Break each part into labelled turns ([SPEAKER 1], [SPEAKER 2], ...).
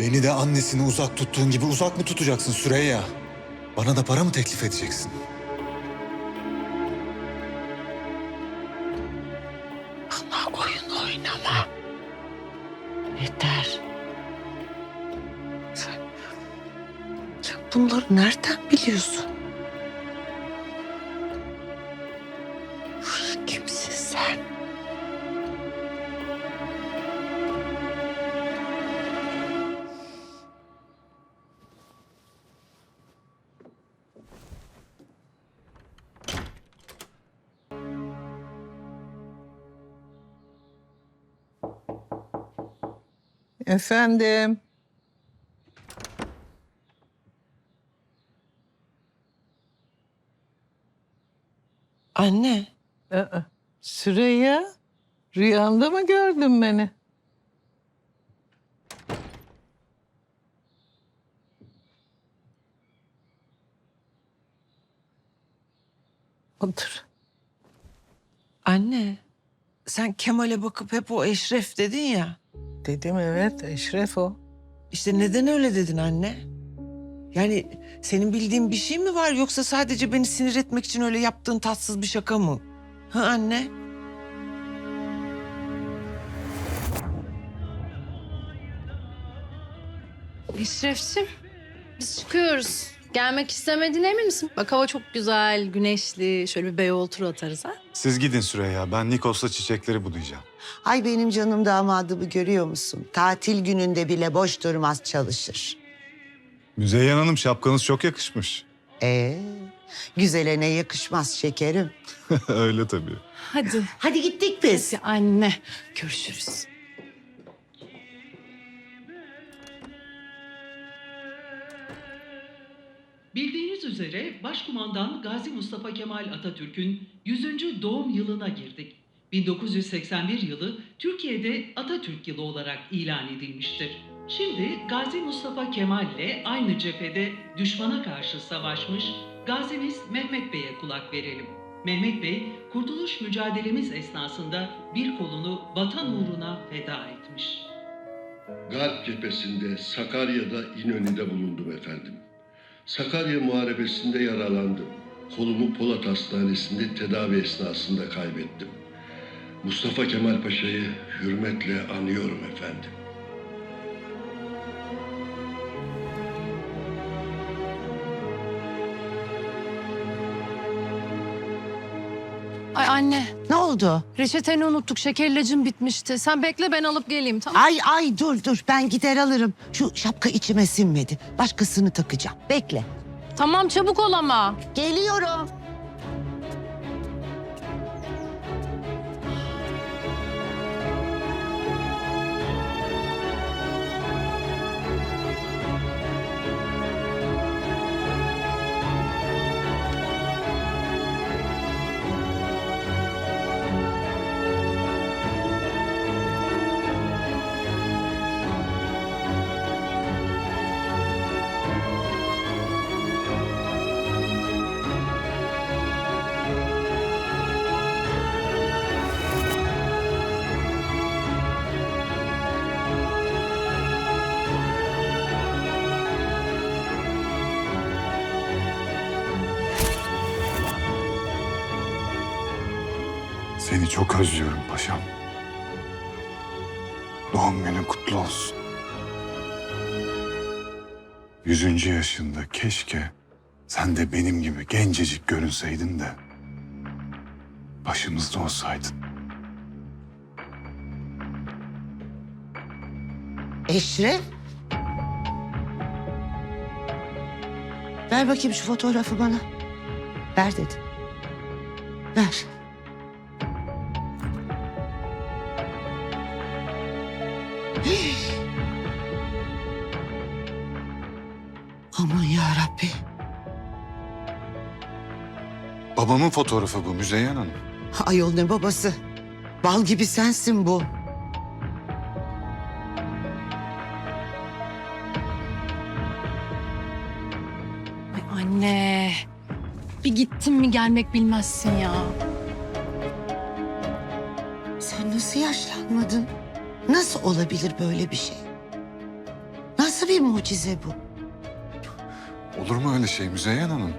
[SPEAKER 1] Beni de annesini uzak tuttuğun gibi uzak mı tutacaksın Süreyya? Bana da para mı teklif edeceksin?
[SPEAKER 2] Bana oyun oynama. Yeter. Sen, sen bunları nereden biliyorsun?
[SPEAKER 3] Efendim.
[SPEAKER 2] Anne.
[SPEAKER 3] Aa, Süreyya, rüyanda mı gördün beni? Otur.
[SPEAKER 2] Anne. Sen Kemal'e bakıp hep o Eşref dedin ya.
[SPEAKER 3] Dedim evet, Eşref o.
[SPEAKER 2] İşte neden öyle dedin anne? Yani senin bildiğin bir şey mi var yoksa sadece beni sinir etmek için öyle yaptığın tatsız bir şaka mı? Ha anne?
[SPEAKER 4] Eşref'cim biz çıkıyoruz. Gelmek istemediğine emin misin? Bak hava çok güzel, güneşli. Şöyle bir Beyoğlu turu atarız ha.
[SPEAKER 1] Siz gidin Süreyya. Ben Nikos'la çiçekleri budayacağım.
[SPEAKER 5] Ay benim canım damadımı görüyor musun? Tatil gününde bile boş durmaz çalışır.
[SPEAKER 1] Müzeyyen Hanım şapkanız çok yakışmış.
[SPEAKER 5] Ee, güzele ne yakışmaz şekerim.
[SPEAKER 1] Öyle tabii.
[SPEAKER 4] Hadi.
[SPEAKER 5] Hadi gittik biz.
[SPEAKER 4] Hadi anne. Görüşürüz.
[SPEAKER 6] Bildiğiniz üzere Başkumandan Gazi Mustafa Kemal Atatürk'ün 100. doğum yılına girdik. 1981 yılı Türkiye'de Atatürk yılı olarak ilan edilmiştir. Şimdi Gazi Mustafa Kemal ile aynı cephede düşmana karşı savaşmış Gazimiz Mehmet Bey'e kulak verelim. Mehmet Bey, kurtuluş mücadelemiz esnasında bir kolunu vatan uğruna feda etmiş.
[SPEAKER 7] Garp cephesinde Sakarya'da İnönü'de bulundum efendim. Sakarya Muharebesi'nde yaralandım. Kolumu Polat Hastanesi'nde tedavi esnasında kaybettim. Mustafa Kemal Paşa'yı hürmetle anıyorum efendim.
[SPEAKER 4] Ay anne,
[SPEAKER 5] Ne oldu?
[SPEAKER 4] reçeteni unuttuk. Şeker ilacım bitmişti. Sen bekle ben alıp geleyim tamam
[SPEAKER 5] Ay ay dur dur ben gider alırım. Şu şapka içime sinmedi. Başkasını takacağım. Bekle.
[SPEAKER 4] Tamam çabuk ol ama.
[SPEAKER 5] Geliyorum.
[SPEAKER 1] Seni çok özlüyorum paşam. Doğum günün kutlu olsun. Yüzüncü yaşında keşke sen de benim gibi gencecik görünseydin de başımızda olsaydın.
[SPEAKER 5] Eşref. Ver bakayım şu fotoğrafı bana. Ver dedim. Ver. Aman ya Rabbi.
[SPEAKER 1] Babamın fotoğrafı bu Müzeyyen Hanım.
[SPEAKER 5] Ayol ne babası. Bal gibi sensin bu.
[SPEAKER 4] Ay anne. Bir gittin mi gelmek bilmezsin ya.
[SPEAKER 5] Sen nasıl yaşlanmadın? Nasıl olabilir böyle bir şey? Nasıl? Nasıl bir mucize bu?
[SPEAKER 1] Olur mu öyle şey Müzeyyen Hanım?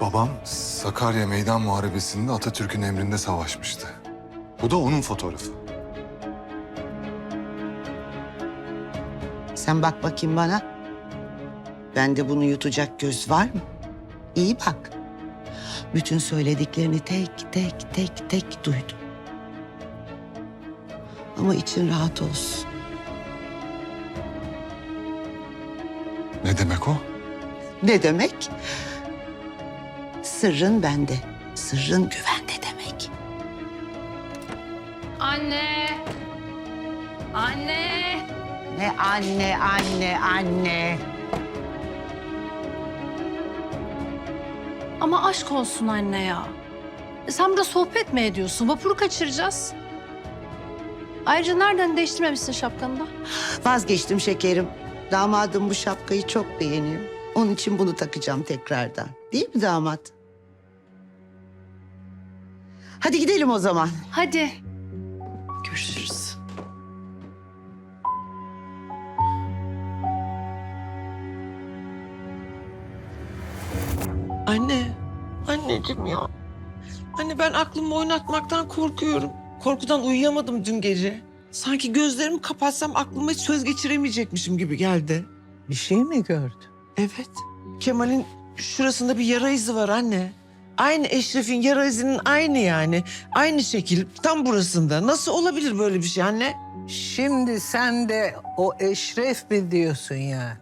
[SPEAKER 1] Babam Sakarya Meydan Muharebesi'nde Atatürk'ün emrinde savaşmıştı. Bu da onun fotoğrafı.
[SPEAKER 5] Sen bak bakayım bana. Bende bunu yutacak göz var mı? İyi bak. Bütün söylediklerini tek tek tek tek duydum. Ama için rahat olsun. Ne demek? Sırrın bende. Sırrın güvende demek.
[SPEAKER 4] Anne. Anne.
[SPEAKER 5] Ne anne, anne, anne.
[SPEAKER 4] Ama aşk olsun anne ya. E Sen burada sohbet mi ediyorsun? Vapuru kaçıracağız. Ayrıca nereden değiştirmemişsin şapkanı da?
[SPEAKER 5] Vazgeçtim şekerim. Damadım bu şapkayı çok beğeniyor. Onun için bunu takacağım tekrardan. Değil mi damat? Hadi gidelim o zaman.
[SPEAKER 4] Hadi.
[SPEAKER 2] Görüşürüz. Anne, anneciğim ya. Anne ben aklımı oynatmaktan korkuyorum. Korkudan uyuyamadım dün gece. Sanki gözlerimi kapatsam aklıma hiç söz geçiremeyecekmişim gibi geldi.
[SPEAKER 3] Bir şey mi gördün?
[SPEAKER 2] Evet. Kemal'in şurasında bir yara izi var anne. Aynı Eşref'in yara izinin aynı yani. Aynı şekil tam burasında. Nasıl olabilir böyle bir şey anne?
[SPEAKER 3] Şimdi sen de o eşref mi diyorsun ya?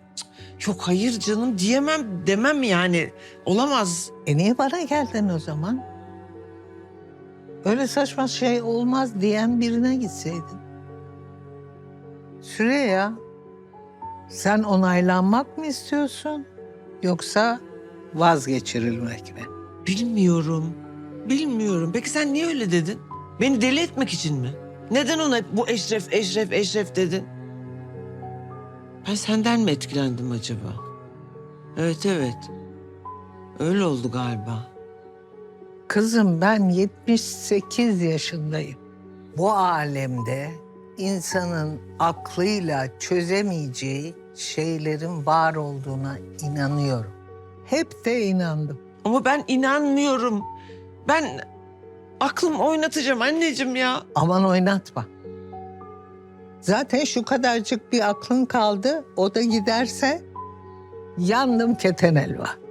[SPEAKER 2] Yok hayır canım diyemem demem yani. Olamaz.
[SPEAKER 3] E niye bana geldin o zaman? Öyle saçma şey olmaz diyen birine gitseydin. Süreyya, sen onaylanmak mı istiyorsun? Yoksa vazgeçirilmek mi?
[SPEAKER 2] Bilmiyorum. Bilmiyorum. Peki sen niye öyle dedin? Beni deli etmek için mi? Neden ona bu Eşref, Eşref, Eşref dedin? Ben senden mi etkilendim acaba? Evet, evet. Öyle oldu galiba.
[SPEAKER 3] Kızım ben 78 yaşındayım. Bu alemde insanın aklıyla çözemeyeceği şeylerin var olduğuna inanıyorum. Hep de inandım.
[SPEAKER 2] Ama ben inanmıyorum. Ben aklım oynatacağım anneciğim ya.
[SPEAKER 3] Aman oynatma. Zaten şu kadarcık bir aklın kaldı. O da giderse yandım keten elva.